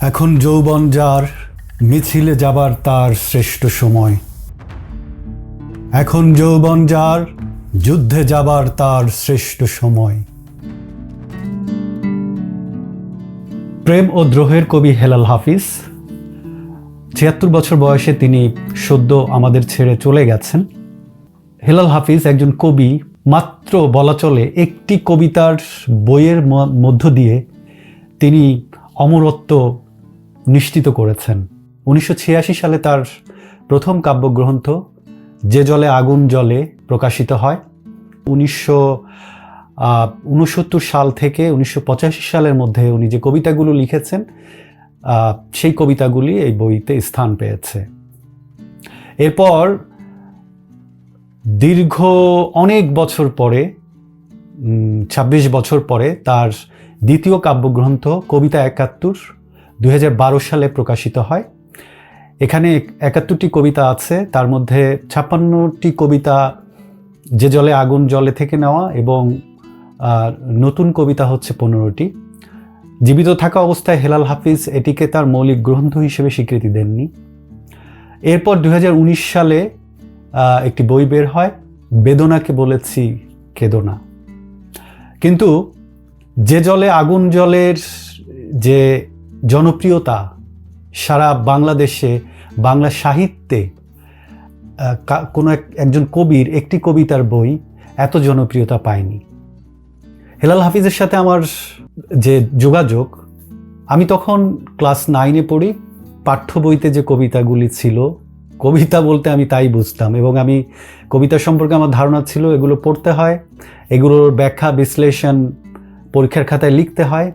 এখন যৌবন যার, মিছিলে যাবার তার শ্রেষ্ঠ সময়। এখন যৌবন যার, যুদ্ধে যাবার তার শ্রেষ্ঠ সময়। প্রেম ও দ্রোহের কবি হেলাল হাফিজ, ছিয়াত্তর বছর বয়সে তিনি সদ্য আমাদের ছেড়ে চলে গেছেন। হেলাল হাফিজ একজন কবি, মাত্র বলা চলে একটি কবিতার বইয়ের মধ্য দিয়ে তিনি অমরত্ব নিশ্চিত করেছেন। উনিশশো ছিয়াশি সালে তার প্রথম কাব্যগ্রন্থ, যে জলে আগুন জলে প্রকাশিত হয়। উনিশশো উনসত্তর সাল থেকে উনিশশো পঁচাশি সালের মধ্যে উনি যে কবিতাগুলো লিখেছেন সেই কবিতাগুলি এই বইতে স্থান পেয়েছে। এরপর দীর্ঘ অনেক বছর পরে ছাব্বিশ বছর পরে তার দ্বিতীয় কাব্যগ্রন্থ, কবিতা একাত্তর দু হাজার বারো সালে প্রকাশিত হয়। এখানে একাত্তরটি কবিতা আছে, তার মধ্যে ছাপ্পান্নটি কবিতা যে জলে আগুন জলে থেকে নেওয়া এবং নতুন কবিতা হচ্ছে পনেরোটি। জীবিত থাকা অবস্থায় হেলাল হাফিজ এটিকে তার মৌলিক গ্রন্থ হিসেবে স্বীকৃতি দেননি। এরপর দু হাজার উনিশ সালে একটি বই বের হয়, বেদনাকে বলেছি কেদনা। কিন্তু যে জলে আগুন জলের যে জনপ্রিয়তা সারা বাংলাদেশে বাংলা সাহিত্যে কোনো এক- একজন কবির, একটি কবিতার বই এত জনপ্রিয়তা পায়নি। হেলাল হাফিজের সাথে আমার যে যোগাযোগ, আমি তখন ক্লাস নাইনে পড়ি, পাঠ্য বইতে যে কবিতাগুলি ছিল, কবিতা বলতে আমি তাই বুঝতাম এবং আমি কবিতা সম্পর্কে আমার ধারণা ছিল, এগুলো পড়তে হয়, এগুলোর ব্যাখ্যা বিশ্লেষণ পরীক্ষার খাতায় লিখতে হয়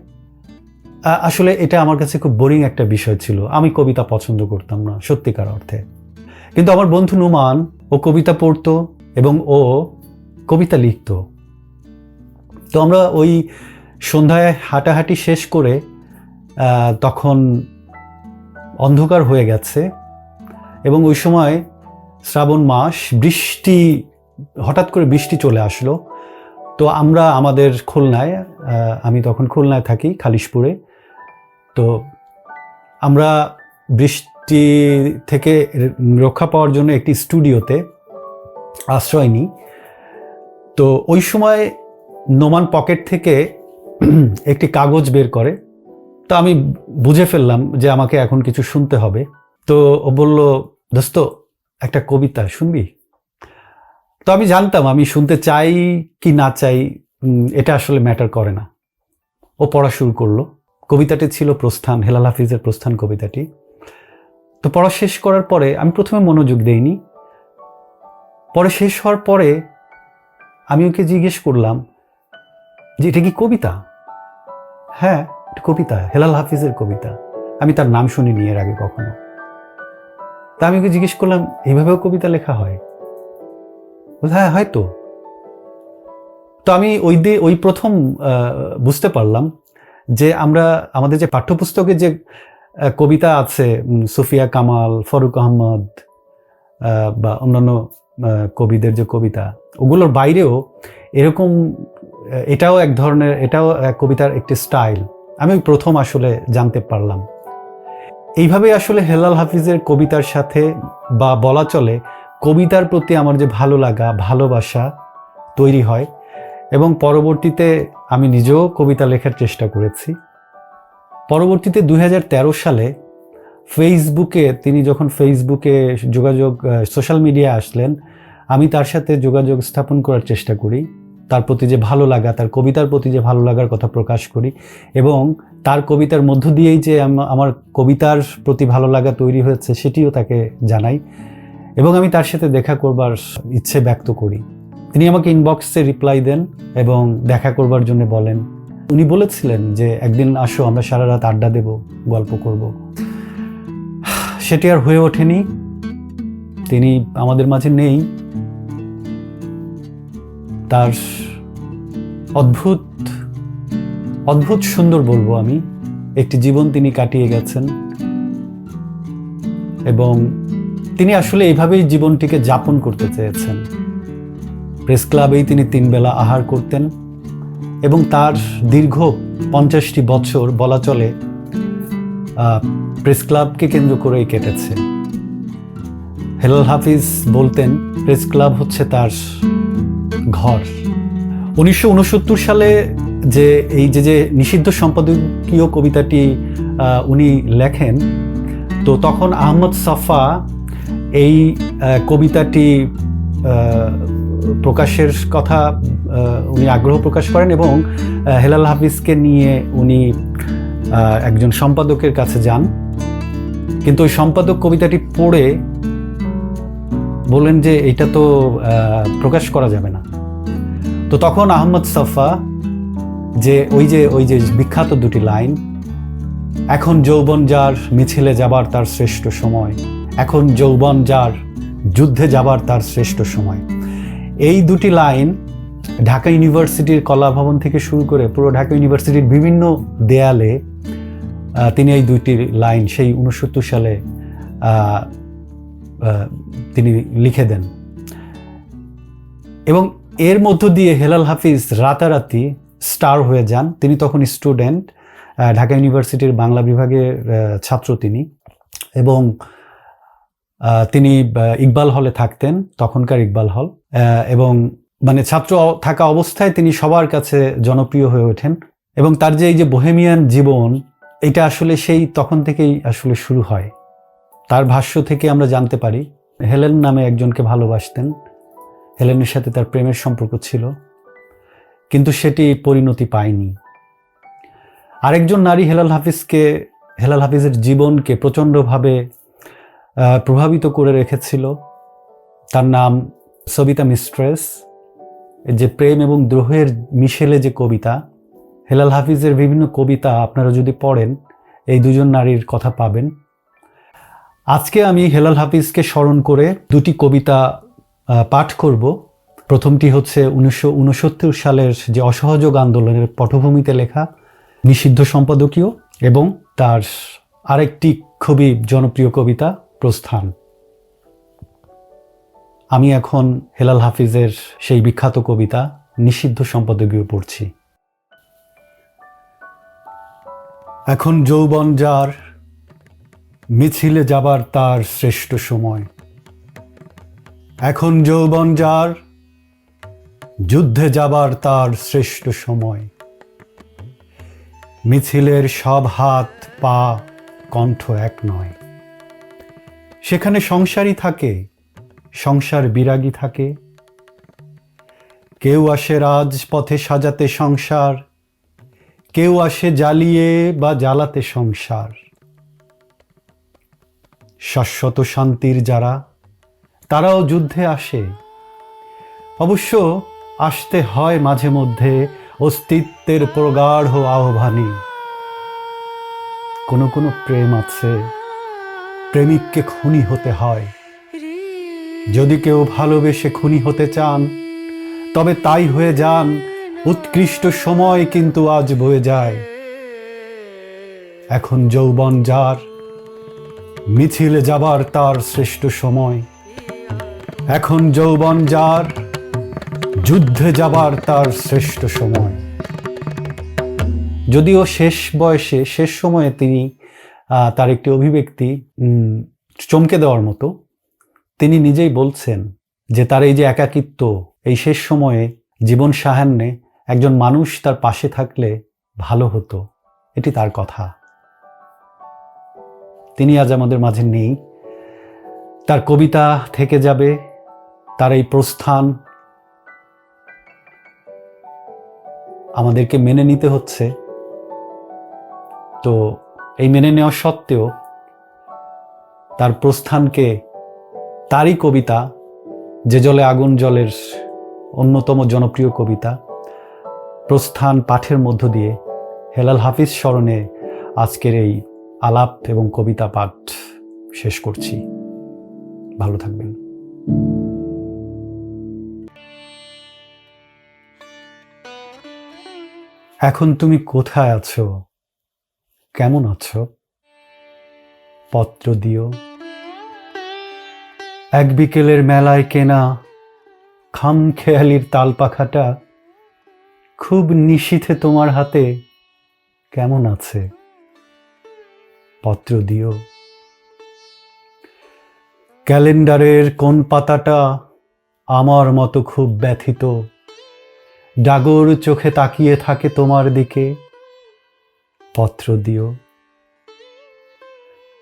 আসলে এটা আমার কাছে খুব বোরিং একটা বিষয় ছিল। আমি কবিতা পছন্দ করতাম না, সত্যিকার অর্থে। কিন্তু আমার বন্ধু নুমান, ও কবিতা পড়তো এবং ও কবিতা লিখতো। তো আমরা ওই সন্ধ্যায় হাঁটাহাঁটি শেষ করে তখন অন্ধকার হয়ে গেছে এবং ওই সময় শ্রাবণ মাস, বৃষ্টি, হঠাৎ করে বৃষ্টি চলে আসলো। তো আমরা আমাদের খুলনায় আমি তখন খুলনায় থাকি, খালিশপুরে। তো আমরা বৃষ্টি থেকে রক্ষা পাওয়ার জন্য একটি স্টুডিওতে আশ্রয় নিই। তো ওই সময় নোমান পকেট থেকে একটি কাগজ বের করে। তো আমি বুঝে ফেললাম যে আমাকে এখন কিছু শুনতে হবে। তো ও বলল, দোস্ত, একটা কবিতা শুনবি? তো আমি জানতাম আমি শুনতে চাই কি না চাই এটা আসলে ম্যাটার করে না। ও পড়া শুরু করল। কবিতাটি ছিল প্রস্থান, হেলাল হাফিজের প্রস্থান কবিতাটি। তো পড়া শেষ করার পরে আমি প্রথমে মনোযোগ দেইনি। পরে শেষ হওয়ার পরে আমি ওকে জিজ্ঞেস করলাম যে, এটা কি কবিতা? হ্যাঁ এটা কবিতা, হেলাল হাফিজের কবিতা। আমি তার নাম শুনিনি এর আগে কখনো। তা আমি ওকে জিজ্ঞেস করলাম, এইভাবেও কবিতা লেখা হয়? হ্যাঁ হয়তো। তো আমি ওই দিয়ে ওই প্রথম বুঝতে পারলাম যে আমরা, আমাদের যে পাঠ্যপুস্তকে যে কবিতা আছে সুফিয়া কামাল, ফরুক আহমদ বা অন্যান্য কবিদের যে কবিতা, ওগুলোর বাইরেও এরকম এটাও এক ধরনের, এটাও কবিতার একটি স্টাইল। আমি প্রথম আসলে জানতে পারলাম। এইভাবে আসলে হেলাল হাফিজের কবিতার সাথে বা বলা চলে, কবিতার প্রতি আমার যে ভালো লাগা, ভালোবাসা তৈরি হয় এবং পরবর্তীতে আমি নিজেও কবিতা লেখার চেষ্টা করেছি। পরবর্তীতে দু হাজার তেরো সালে ফেসবুকে তিনি যখন ফেসবুকে যোগাযোগ সোশ্যাল মিডিয়ায় আসলেন, আমি তার সাথে যোগাযোগ স্থাপন করার চেষ্টা করি। তার প্রতি যে ভালো লাগা, তার কবিতার প্রতি যে ভালো লাগার কথা প্রকাশ করি এবং তার কবিতার মধ্য দিয়েই যে আমার কবিতার প্রতি ভালো লাগা তৈরি হয়েছে সেটিও তাকে জানাই এবং আমি তার সাথে দেখা করবার ইচ্ছে ব্যক্ত করি। তিনি আমাকে ইনবক্সে রিপ্লাই দেন এবং দেখা করবার জন্য বলেন। উনি বলেছিলেন যে, একদিন আসো, আমরা সারা রাত আড্ডা দেব, গল্প করব। সেটি আর হয়ে ওঠেনি। তিনি আমাদের মাঝে নেই। তার অদ্ভুত অদ্ভুত সুন্দর বলব আমি, একটি জীবন তিনি কাটিয়ে গেছেন। এবং তিনি আসলে এইভাবেই জীবনটিকে যাপন করতে চেয়েছেন। প্রেস ক্লাবেই তিনি তিনবেলা আহার করতেন এবং তার দীর্ঘ পঞ্চাশটি বছর বলা চলে প্রেস ক্লাবকে কেন্দ্র করেই কেটেছে। হেলাল হাফিজ বলতেন, প্রেস ক্লাব হচ্ছে তার ঘর। উনিশশো উনসত্তর সালে যে, এই যে যে নিষিদ্ধ সম্পাদকীয় কবিতাটি উনি লেখেন, তো তখন আহমদ সাফা এই কবিতাটি প্রকাশের কথা উনি আগ্রহ প্রকাশ করেন এবং হেলাল হাফিজকে নিয়ে উনি একজন সম্পাদকের কাছে যান। কিন্তু ওই সম্পাদক কবিতাটি পড়ে বললেন যে এটা তো প্রকাশ করা যাবে না। তো তখন আহমদ সাফা যে ওই যে ওই যে বিখ্যাত দুটি লাইন, এখন যৌবন যার মিছিলে যাবার তার শ্রেষ্ঠ সময়, এখন যৌবন যার যুদ্ধে যাবার তার শ্রেষ্ঠ সময়। এই দুটি লাইন ঢাকা ইউনিভার্সিটির কলা ভবন থেকে শুরু করে পুরো ঢাকা ইউনিভার্সিটির বিভিন্ন দেয়ালে তিনি এই দুইটি লাইন সেই উনসত্তর সালে তিনি লিখে দেন। এবং এর মধ্য দিয়ে হেলাল হাফিজ রাতারাতি স্টার হয়ে যান। তিনি তখন স্টুডেন্ট ঢাকা ইউনিভার্সিটির বাংলা বিভাগের ছাত্র তিনি। এবং তিনি ইকবাল হলে থাকতেন, তখনকার ইকবাল হল। এবং মানে ছাত্র থাকা অবস্থায় তিনি সবার কাছে জনপ্রিয় হয়ে ওঠেন। এবং তার যে এই যে বোহেমিয়ান জীবন, এটা আসলে সেই তখন থেকেই আসলে শুরু হয়। তার ভাষ্য থেকে আমরা জানতে পারি, হেলেন নামে একজনকে ভালোবাসতেন। হেলেনের সাথে তার প্রেমের সম্পর্ক ছিল, কিন্তু সেটি পরিণতি পায়নি। আরেকজন নারী হেলাল হাফিজকে, হেলাল হাফিজের জীবনকে প্রচণ্ডভাবে প্রভাবিত করে রেখেছিল। তার নাম সবিতা মিস্ট্রেস। যে প্রেম এবং দ্রোহের মিশেলে যে কবিতা, হেলাল হাফিজের বিভিন্ন কবিতা আপনারা যদি পড়েন, এই দুজন নারীর কথা পাবেন। আজকে আমি হেলাল হাফিজকে স্মরণ করে দুটি কবিতা পাঠ করব। প্রথমটি হচ্ছে উনিশশো উনসত্তর সালের যে অসহযোগ আন্দোলনের পটভূমিতে লেখা নিষিদ্ধ সম্পাদকীয় এবং তার আরেকটি খুবই জনপ্রিয় কবিতা প্রস্থান। আমি এখন হেলাল হাফিজের সেই বিখ্যাত কবিতা নিষিদ্ধ সম্পাদকীয় পড়ছি। এখন যৌবন যার, মিছিলে যাবার তার শ্রেষ্ঠ সময়। এখন যৌবন যার, যুদ্ধে যাবার তার শ্রেষ্ঠ সময়। মিছিলের সব হাত পা কণ্ঠ এক নয়। সেখানে সংসারই থাকে, সংসার বিরাগী থাকে। কেউ আসে রাজপথে সাজাতে সংসার, কেউ আসে জ্বালিয়ে বা জ্বালাতে সংসার। শাশ্বত শান্তির যারা, তারাও যুদ্ধে আসে। অবশ্য আসতে হয় মাঝে মধ্যে অস্তিত্বের প্রগাঢ় আহ্বানে। কোনো কোনো প্রেম আছে প্রেমিককে খুনি হতে হয়। যদি কেউ ভালোবেসে খুনি হতে চান, তবে তাই হয়ে যান। উৎকৃষ্ট সময় কিন্তু আজ বয়ে যায়। এখন যৌবন যার, মিছিলে যাবার তার শ্রেষ্ঠ সময়। এখন যৌবন যার, যুদ্ধে যাবার তার শ্রেষ্ঠ সময়। যদিও শেষ বয়সে, শেষ সময়ে তিনি তার একটি অভিব্যক্তি চমকে দেওয়ার মতো। তিনি নিজেই বলছেন যে তার এই যে একাকিত্ব, এই শেষ সময়ে জীবন সাহান্যে একজন মানুষ তার পাশে থাকলে ভালো হতো। এটি তার কথা। তিনি আজ আমাদের মাঝে নেই। তার কবিতা থেকে যাবে, তার এই প্রস্থান আমাদেরকে মেনে নিতে হচ্ছে। তো মেনে নেওয়া সত্ত্বেও তার প্রস্থানকে তারই কবিতা, যে জলে আগুন জলের অন্যতম জনপ্রিয় কবিতা, প্রস্থান পাঠের মধ্য দিয়ে হেলাল হাফিজ স্মরণে আজকের এই আলাপ এবং কবিতা পাঠ শেষ করছি। ভালো থাকবেন। এখন তুমি কোথায় আছো? কেমন আছো? পত্র দিও। এক বিকেলের মেলায় কেনা খাম খেয়ালির তাল পাখাটা খুব নিশীথে তোমার হাতে কেমন আছে? পত্র দিও। ক্যালেন্ডারের কোন পাতাটা আমার মতো খুব ব্যথিত? ডাগর চোখে তাকিয়ে থাকে তোমার দিকে। পত্র দিও।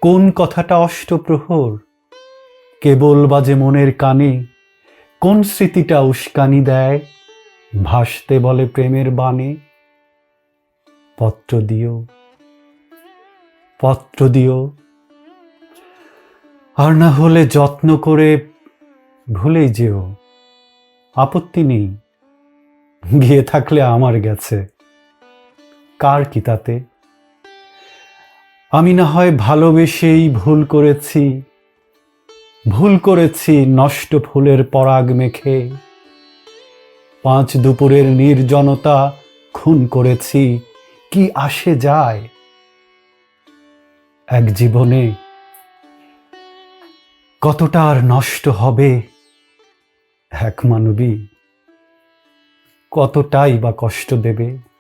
কোন কথাটা অষ্টপ্রহর? কেবল বাজে মনের কানে, কোন স্মৃতিটা উস্কানি দেয়? ভাসতে বলে প্রেমের বাণে। পত্র দিও। পত্র দিও। আর না হলে যত্ন করে ভুলেই যেও। আপত্তি নেই। গিয়ে থাকলে আমার গেছে। কার কি তাতে? আমি না হয় ভালোবেসেই ভুল করেছি। ভুল করেছি নষ্ট ফুলের পরাগ মেখে। পাঁচ দুপুরের নির্জনতা খুন করেছি। কি আসে যায়? এক জীবনে কতটা আর নষ্ট হবে? এক মানবী কতটাই বা কষ্ট দেবে?